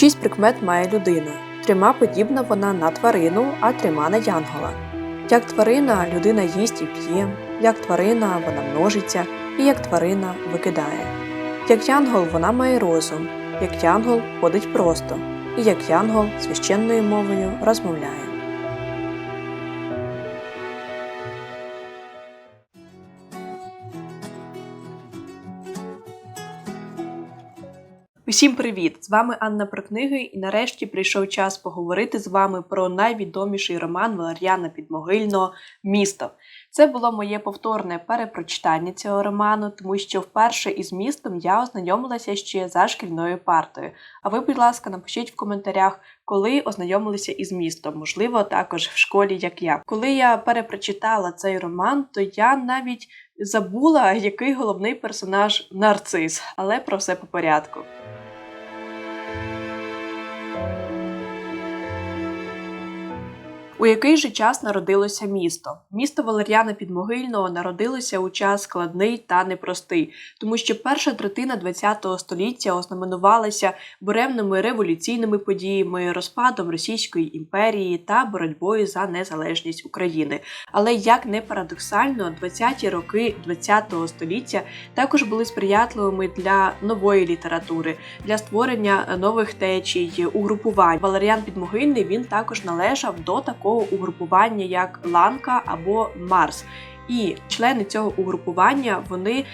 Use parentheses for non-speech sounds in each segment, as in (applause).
Шість прикмет має людина. Трьома подібна вона на тварину, а трьома на янгола. Як тварина, людина їсть і п'є, як тварина вона множиться, і як тварина викидає. Як янгол вона має розум, як янгол ходить просто, і як янгол священною мовою розмовляє. Усім привіт! З вами Анна про книги, і нарешті прийшов час поговорити з вами про найвідоміший роман Валер'яна Підмогильного Місто. Це було моє повторне перепрочитання цього роману, тому що вперше із містом я ознайомилася ще за шкільною партою. А ви, будь ласка, напишіть в коментарях, коли ознайомилися із містом, можливо, також в школі, як я. Коли я перепрочитала цей роман, то я навіть забула, який головний персонаж нарцис, але про все по порядку. У який же час народилося місто? Місто Валер'яна Підмогильного народилося у час складний та непростий, тому що перша третина ХХ століття ознаменувалася буремними революційними подіями, розпадом Російської імперії та боротьбою за незалежність України. Але як не парадоксально, 20-ті роки ХХ століття також були сприятливими для нової літератури, для створення нових течій, угрупувань. Валеріан Підмогильний він також належав до такого угрупування, як Ланка або Марс. І члени цього угрупування вони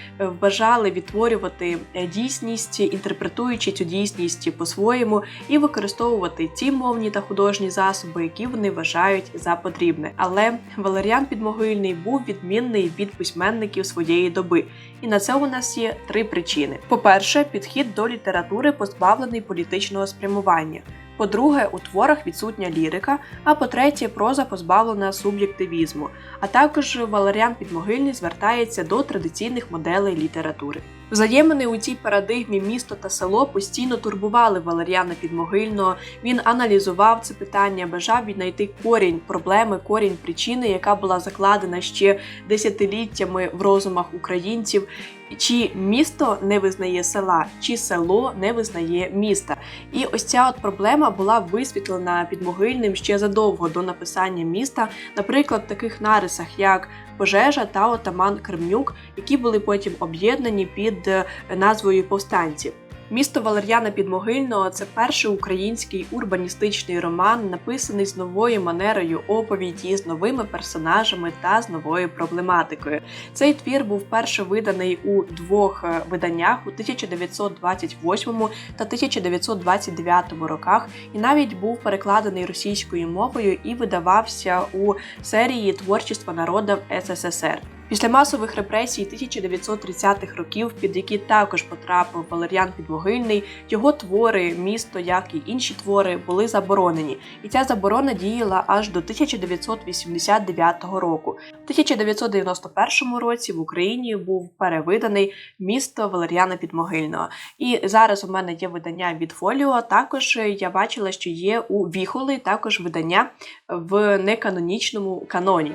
бажали відтворювати дійсність, інтерпретуючи цю дійсність по-своєму, і використовувати ті мовні та художні засоби, які вони вважають за потрібне. Але Валеріан Підмогильний був відмінний від письменників своєї доби, і на це у нас є три причини: по-перше, підхід до літератури позбавлений політичного спрямування. По-друге, у творах відсутня лірика, а по-третє, проза позбавлена суб'єктивізму. А також Валеріан Підмогильний звертається до традиційних моделей літератури. Взаємини у цій парадигмі місто та село постійно турбували Валеріана Підмогильного. Він аналізував це питання, бажав віднайти корінь проблеми, корінь причини, яка була закладена ще десятиліттями в розумах українців. Чи місто не визнає села, чи село не визнає міста. І ось ця от проблема була висвітлена підмогильним ще задовго до написання міста, наприклад, в таких нарисах, як пожежа та отаман Кремнюк, які були потім об'єднані під назвою повстанців. Місто Валер'яна Підмогильного це перший український урбаністичний роман, написаний з новою манерою оповіді, з новими персонажами та з новою проблематикою. Цей твір був перше виданий у двох е, виданнях у 1928 та 1929 роках, і навіть був перекладений російською мовою і видавався у серії творчества народів СССР. Після масових репресій 1930-х років, під які також потрапив Валеріан Підмогильний, його твори, місто, як і інші твори, були заборонені, і ця заборона діяла аж до 1989 року. У 1991 році в Україні був перевиданий місто Валеріана Підмогильного. І зараз у мене є видання від Фоліо. Також я бачила, що є у Віхоли також видання в неканонічному каноні.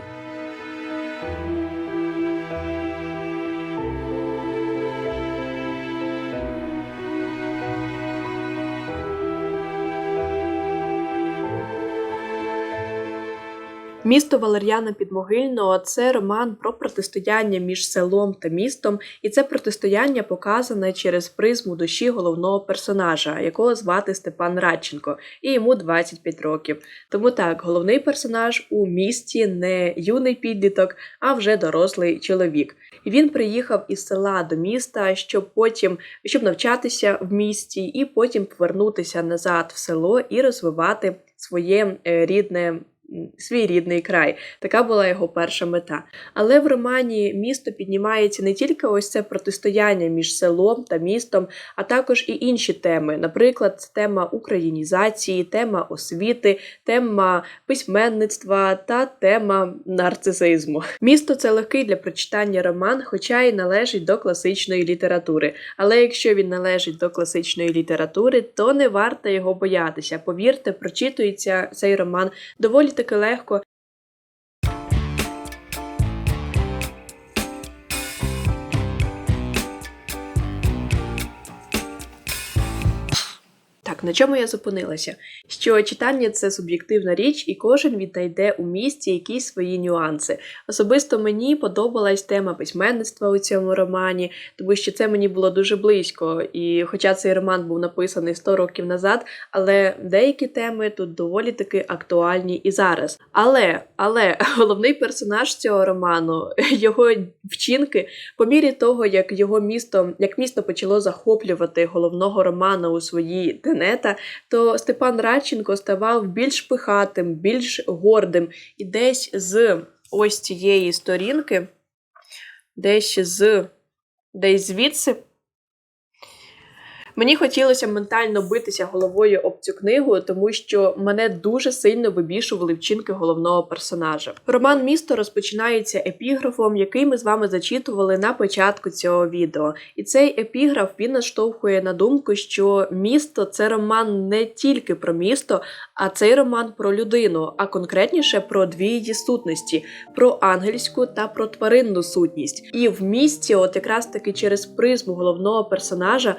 Місто Валер'яна Підмогильного це роман про протистояння між селом та містом, і це протистояння показане через призму душі головного персонажа, якого звати Степан Радченко, і йому 25 років. Тому так, головний персонаж у місті не юний підліток, а вже дорослий чоловік. І він приїхав із села до міста, щоб потім щоб навчатися в місті, і потім повернутися назад в село і розвивати своє е, рідне свій рідний край. Така була його перша мета. Але в романі місто піднімається не тільки ось це протистояння між селом та містом, а також і інші теми. Наприклад, тема українізації, тема освіти, тема письменництва та тема нарцисизму. Місто це легкий для прочитання роман, хоча й належить до класичної літератури. Але якщо він належить до класичної літератури, то не варто його боятися. Повірте, прочитується цей роман доволі таки легко. Так, на чому я зупинилася? Що читання це суб'єктивна річ, і кожен віднайде у місті якісь свої нюанси. Особисто мені подобалась тема письменництва у цьому романі, тому що це мені було дуже близько. І хоча цей роман був написаний 100 років назад, але деякі теми тут доволі таки актуальні і зараз. Але, але (laughs) головний персонаж цього роману, його вчинки, по мірі того, як його місто, як місто почало захоплювати головного романа у своїй тенета, то Степан Радченко ставав більш пихатим, більш гордим. І десь з ось цієї сторінки, десь з десь звідси. Мені хотілося ментально битися головою об цю книгу, тому що мене дуже сильно вибішували вчинки головного персонажа. Роман Місто розпочинається епіграфом, який ми з вами зачитували на початку цього відео. І цей епіграф він наштовхує на думку, що місто це роман не тільки про місто, а цей роман про людину, а конкретніше про дві її сутності: про ангельську та про тваринну сутність. І в місті, от якраз таки через призму головного персонажа,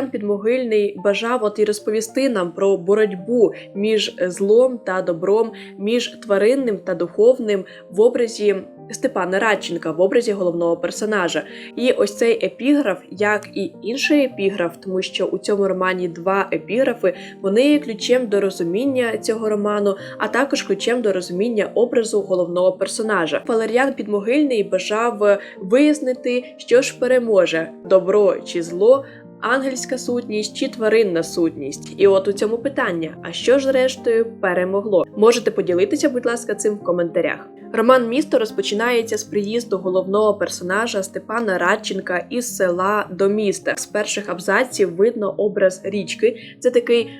Валеріан Підмогильний бажав от і розповісти нам про боротьбу між злом та добром, між тваринним та духовним в образі Степана Радченка, в образі головного персонажа. І ось цей епіграф, як і інший епіграф, тому що у цьому романі два епіграфи, вони є ключем до розуміння цього роману, а також ключем до розуміння образу головного персонажа. Валеріан Підмогильний бажав вияснити, що ж переможе добро чи зло ангельська сутність чи тваринна сутність. І от у цьому питання: а що ж зрештою перемогло? Можете поділитися, будь ласка, цим в коментарях. Роман місто розпочинається з приїзду головного персонажа Степана Радченка із села до міста. З перших абзаців видно образ річки. Це такий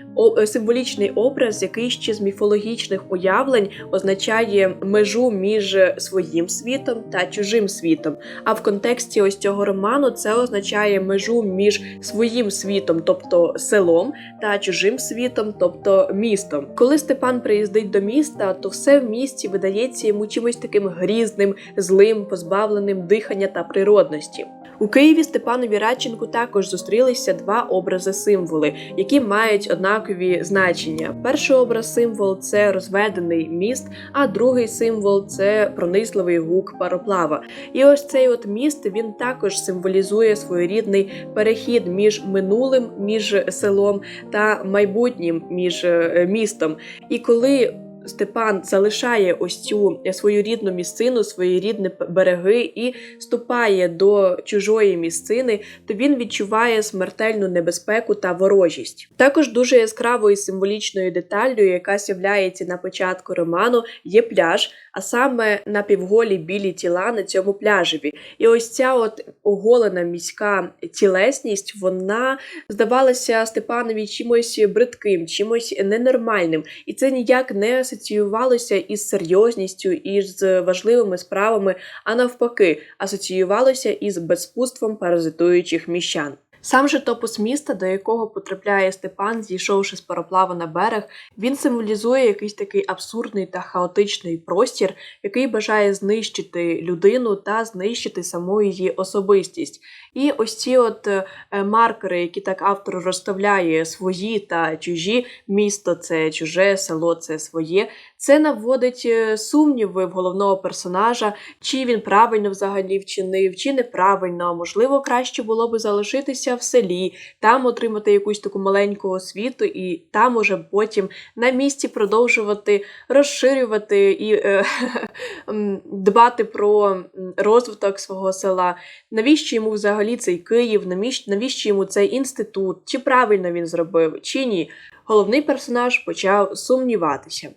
символічний образ, який ще з міфологічних уявлень означає межу між своїм світом та чужим світом. А в контексті ось цього роману це означає межу між своїм світом, тобто селом, та чужим світом, тобто містом. Коли Степан приїздить до міста, то все в місті видається йому чимось таким грізним, злим, позбавленим дихання та природності. У Києві Степанові Радченку також зустрілися два образи символи, які мають однакові значення. Перший образ символ це розведений міст, а другий символ це пронизливий гук пароплава. І ось цей от міст він також символізує своєрідний перехід між минулим, між селом та майбутнім між е, містом. І коли Степан залишає ось цю свою рідну місцину, свої рідні береги і ступає до чужої місцини, то він відчуває смертельну небезпеку та ворожість. Також дуже яскравою символічною деталлю, яка з'являється на початку роману, є пляж, а саме напівголі білі тіла на цьому пляжеві. І ось ця от оголена міська тілесність, вона здавалася Степанові чимось бридким, чимось ненормальним. І це ніяк не асоціювалося із серйозністю і з важливими справами, а навпаки, асоціювалося із безпутством паразитуючих міщан. Сам же топус міста, до якого потрапляє Степан, зійшовши з пароплава на берег, він символізує якийсь такий абсурдний та хаотичний простір, який бажає знищити людину та знищити саму її особистість. І ось ці от е, маркери, які так автор розставляє свої та чужі, місто це чуже, село це своє. Це наводить е, сумніви в головного персонажа, чи він правильно взагалі вчинив, чи неправильно. Можливо, краще було би залишитися в селі, там отримати якусь таку маленьку освіту, і там уже потім на місці продовжувати розширювати і е, (laughs) дбати про розвиток свого села. Навіщо йому взагалі цей Київ? Навіщо йому цей інститут? Чи правильно він зробив, чи ні? Головний персонаж почав сумніватися.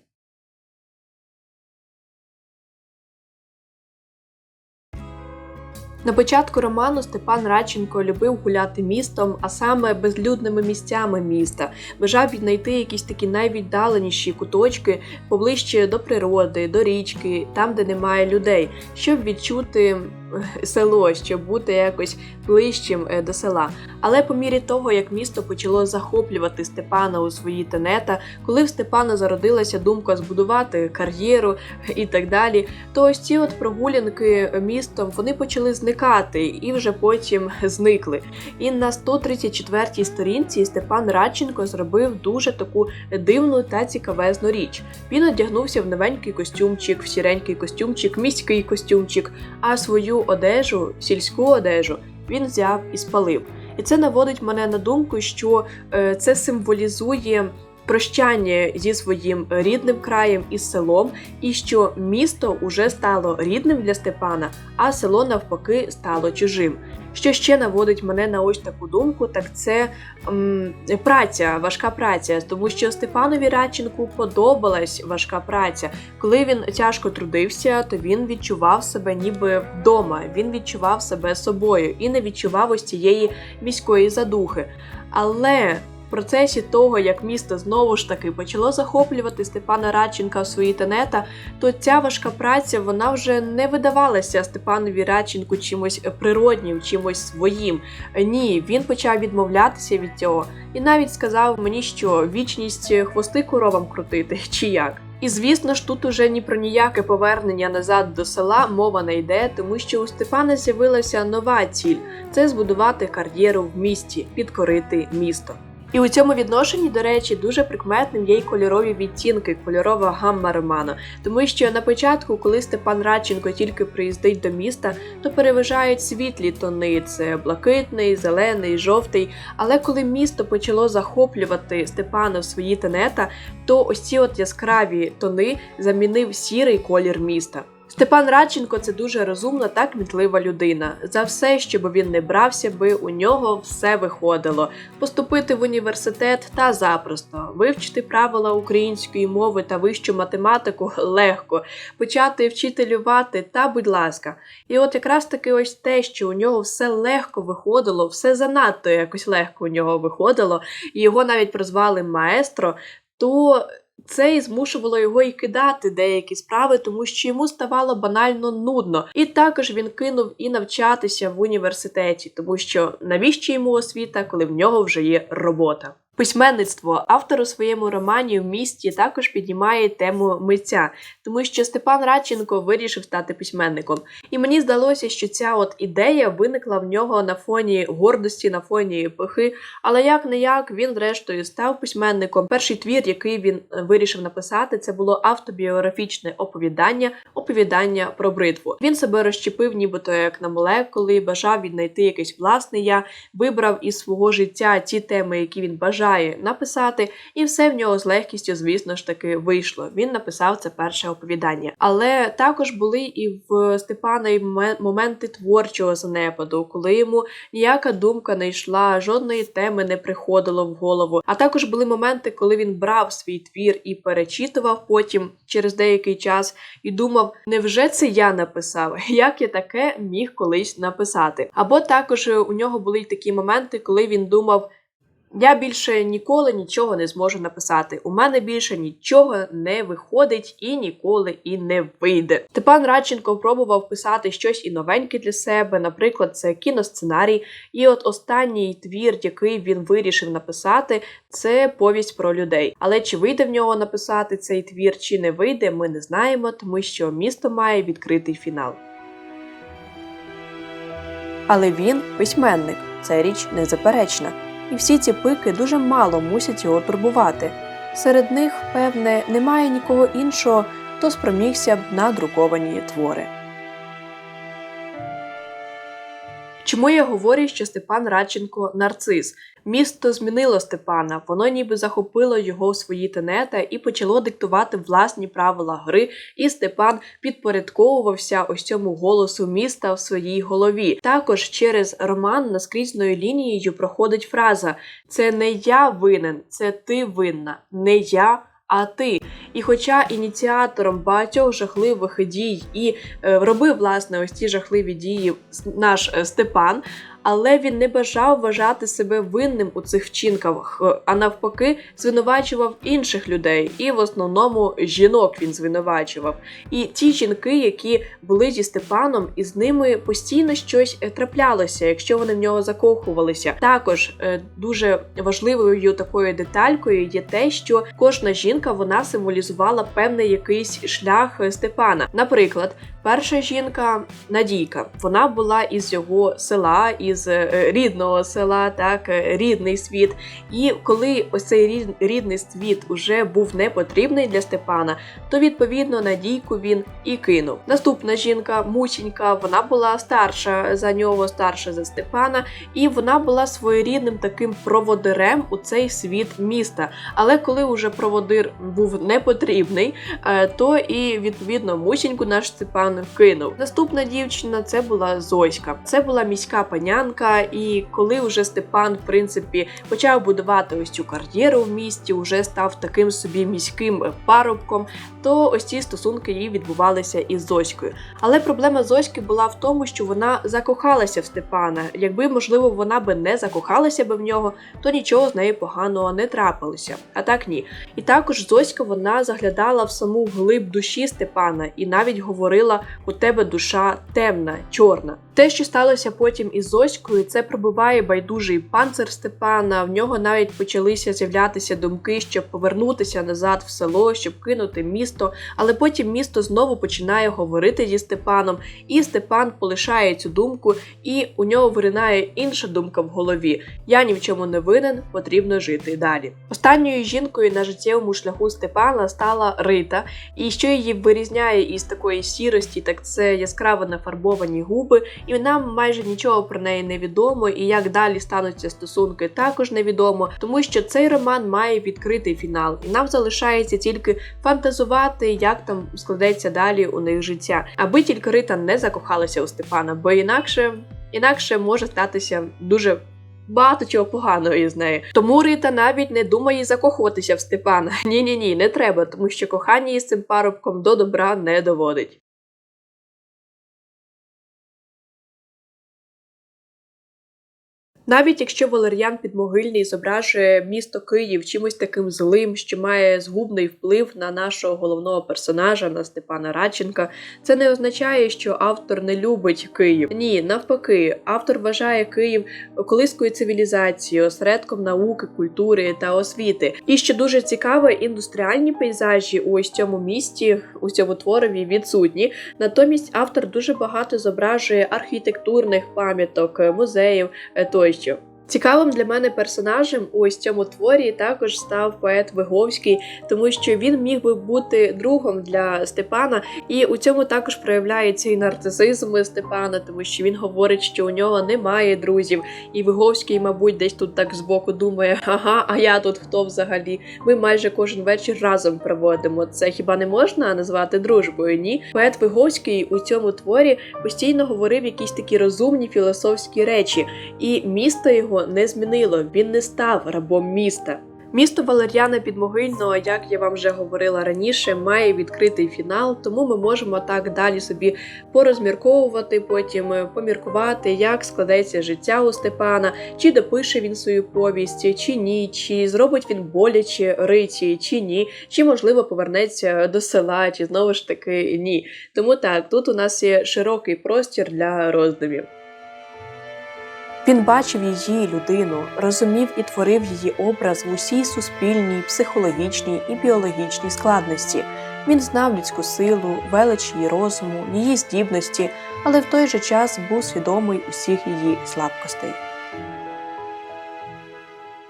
На початку роману Степан Радченко любив гуляти містом, а саме безлюдними місцями міста, бажав віднайти якісь такі найвіддаленіші куточки поближче до природи, до річки, там, де немає людей, щоб відчути (laughs) село, щоб бути якось ближчим е, до села. Але по мірі того, як місто почало захоплювати Степана у свої тенета, коли в Степана зародилася думка збудувати кар'єру і так далі, то ось ці от прогулянки містом вони почали зникати і вже потім (laughs) зникли. І на 134-й сторінці Степан Радченко зробив дуже таку дивну та цікавезну річ. Він одягнувся в новенький костюмчик, в сіренький костюмчик, міський костюмчик, а свою одежу, сільську одежу, він взяв і спалив. І це наводить мене на думку, що е, це символізує прощання зі своїм рідним краєм і селом, і що місто уже стало рідним для Степана, а село навпаки стало чужим. Що ще наводить мене на ось таку думку, так це м, праця, важка праця, тому що Степанові Радченку подобалась важка праця. Коли він тяжко трудився, то він відчував себе ніби вдома, він відчував себе собою і не відчував ось цієї міської задухи. Але процесі того, як місто знову ж таки почало захоплювати Степана Радченка в свої тенета, то ця важка праця вона вже не видавалася Степанові Радченку чимось природнім, чимось своїм. Ні, він почав відмовлятися від цього і навіть сказав мені, що вічність хвости коровам крутити (laughs) чи як. І звісно ж, тут уже ні про ніяке повернення назад до села мова не йде, тому що у Степана з'явилася нова ціль це збудувати кар'єру в місті, підкорити місто. І у цьому відношенні, до речі, дуже прикметним є й кольорові відтінки, кольорова гамма роману. Тому що на початку, коли Степан Радченко тільки приїздить до міста, то переважають світлі тони: це блакитний, зелений, жовтий. Але коли місто почало захоплювати Степана в свої тенета, то ось ці от яскраві тони замінив сірий колір міста. Степан Радченко це дуже розумна та кмітлива людина. За все, що би він не брався би, у нього все виходило. Поступити в університет та запросто, вивчити правила української мови та вищу математику легко, почати вчителювати та, будь ласка. І от якраз таки ось те, що у нього все легко виходило, все занадто якось легко у нього виходило, і його навіть прозвали маестро, то це і змушувало його і кидати деякі справи, тому що йому ставало банально нудно. І також він кинув і навчатися в університеті, тому що навіщо йому освіта, коли в нього вже є робота. Письменництво автор у своєму романі в місті також піднімає тему митця, тому що Степан Радченко вирішив стати письменником. І мені здалося, що ця от ідея виникла в нього на фоні гордості, на фоні епохи. Але як не як він, зрештою, став письменником. Перший твір, який він е, вирішив написати, це було автобіографічне оповідання, оповідання про бритву. Він себе розщепив, нібито як на молекули, бажав віднайти якесь власне я, вибрав із свого життя ті теми, які він бажав бажає написати, і все в нього з легкістю, звісно ж таки, вийшло. Він написав це перше оповідання. Але також були і в Степана і моменти творчого занепаду, коли йому ніяка думка не йшла, жодної теми не приходило в голову. А також були моменти, коли він брав свій твір і перечитував потім через деякий час і думав, невже це я написав? (laughs) Як я таке міг колись написати? Або також у нього були й такі моменти, коли він думав. Я більше ніколи нічого не зможу написати. У мене більше нічого не виходить і ніколи і не вийде. Степан Радченко пробував писати щось і новеньке для себе, наприклад, це кіносценарій. І от останній твір, який він вирішив написати, це повість про людей. Але чи вийде в нього написати цей твір, чи не вийде, ми не знаємо, тому що місто має відкритий фінал. Але він письменник. Це річ незаперечна і всі ці пики дуже мало мусять його турбувати. Серед них, певне, немає нікого іншого, хто спромігся б на друковані твори. Чому я говорю, що Степан Радченко нарцис? Місто змінило Степана, воно ніби захопило його в свої тенета і почало диктувати власні правила гри, і Степан підпорядковувався ось цьому голосу міста в своїй голові. Також через роман наскрізною лінією проходить фраза: Це не я винен, це ти винна, не я а ти. І хоча ініціатором багатьох жахливих дій і е, робив власне ось ці жахливі дії наш е, Степан. Але він не бажав вважати себе винним у цих вчинках, а навпаки, звинувачував інших людей, і в основному жінок він звинувачував. І ті жінки, які були зі Степаном, і з ними постійно щось е, траплялося, якщо вони в нього закохувалися. Також е, дуже важливою такою деталькою є те, що кожна жінка вона символізувала певний якийсь шлях е, Степана. Наприклад, перша жінка Надійка, вона була із його села, із е, рідного села, так е, рідний світ. І коли ось цей рідний світ уже був не потрібний для Степана, то відповідно Надійку він і кинув. Наступна жінка, мученька, вона була старша за нього, старша за Степана, і вона була своєрідним таким проводирем у цей світ міста. Але коли уже проводир був не потрібний, е, то і відповідно мученьку наш Степан кинув. Наступна дівчина це була Зоська. Це була міська панянка, і коли вже Степан, в принципі, почав будувати ось цю кар'єру в місті, вже став таким собі міським парубком, то ось ці стосунки її відбувалися із Зоською. Але проблема Зоськи була в тому, що вона закохалася в Степана. Якби, можливо, вона би не закохалася би в нього, то нічого з нею поганого не трапилося. А так ні. І також Зоська вона заглядала в саму глиб душі Степана і навіть говорила: у тебе душа темна, чорна. Те, що сталося потім із Зоською, це пробиває байдужий панцир Степана. В нього навіть почалися з'являтися думки, щоб повернутися назад в село, щоб кинути місто. Але потім місто знову починає говорити зі Степаном, і Степан полишає цю думку, і у нього виринає інша думка в голові: я ні в чому не винен, потрібно жити далі. Останньою жінкою на життєвому шляху Степана стала Рита, і що її вирізняє із такої сірості, так це яскраво нафарбовані губи, і нам майже нічого про неї не відомо, і як далі стануться стосунки, також невідомо, тому що цей роман має відкритий фінал, і нам залишається тільки фантазувати, як там складеться далі у них життя, аби тільки Рита не закохалася у Степана, бо інакше, інакше може статися дуже. Багато чого поганого із нею. Тому Рита навіть не думає закохуватися в Степана. Ні, ні, ні, не треба, тому що кохання із цим парубком до добра не доводить. Навіть якщо Валер'ян Підмогильний зображує місто Київ чимось таким злим, що має згубний вплив на нашого головного персонажа, на Степана Радченка, це не означає, що автор не любить Київ. Ні, навпаки, автор вважає Київ колискою цивілізації, осередком науки, культури та освіти. І що дуже цікаво, індустріальні пейзажі у ось цьому місті, у цьому творові відсутні. Натомість автор дуже багато зображує архітектурних пам'яток, музеїв е, тощо. Цікавим для мене персонажем у ось цьому творі також став поет Виговський, тому що він міг би бути другом для Степана, і у цьому також проявляється і нарцисизм Степана, тому що він говорить, що у нього немає друзів. І Виговський, мабуть, десь тут так збоку думає: ага, а я тут хто взагалі? Ми майже кожен вечір разом проводимо. Це хіба не можна назвати дружбою? Ні, поет Виговський у цьому творі постійно говорив якісь такі розумні філософські речі, і місто його не змінило. Він не став рабом міста. Місто Валер'яна Підмогильного, як я вам вже говорила раніше, має відкритий фінал, тому ми можемо так далі собі порозмірковувати, потім е, поміркувати, як складеться життя у Степана, чи допише він свою повість, чи ні, чи зробить він боляче риті, чи ні, чи можливо повернеться до села, чи знову ж таки ні. Тому так, тут у нас є широкий простір для роздумів. Він бачив її людину, розумів і творив її образ в усій суспільній, психологічній і біологічній складності. Він знав людську силу, велич її розуму, її здібності, але в той же час був свідомий усіх її слабкостей.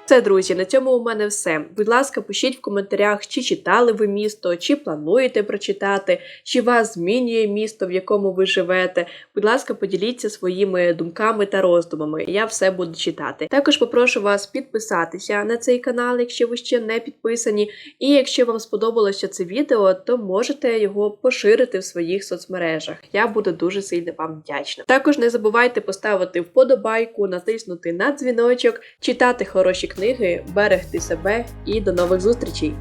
Це, друзі, на цьому у мене все. Будь ласка, пишіть в коментарях, чи читали ви місто, чи плануєте прочитати, чи вас змінює місто, в якому ви живете. Будь ласка, поділіться своїми думками та роздумами. Я все буду читати. Також попрошу вас підписатися на цей канал, якщо ви ще не підписані. І якщо вам сподобалося це відео, то можете його поширити в своїх соцмережах. Я буду дуже сильно вам вдячна. Також не забувайте поставити вподобайку, натиснути на дзвіночок, читати хороші книги, берегти себе і до нових зустрічей!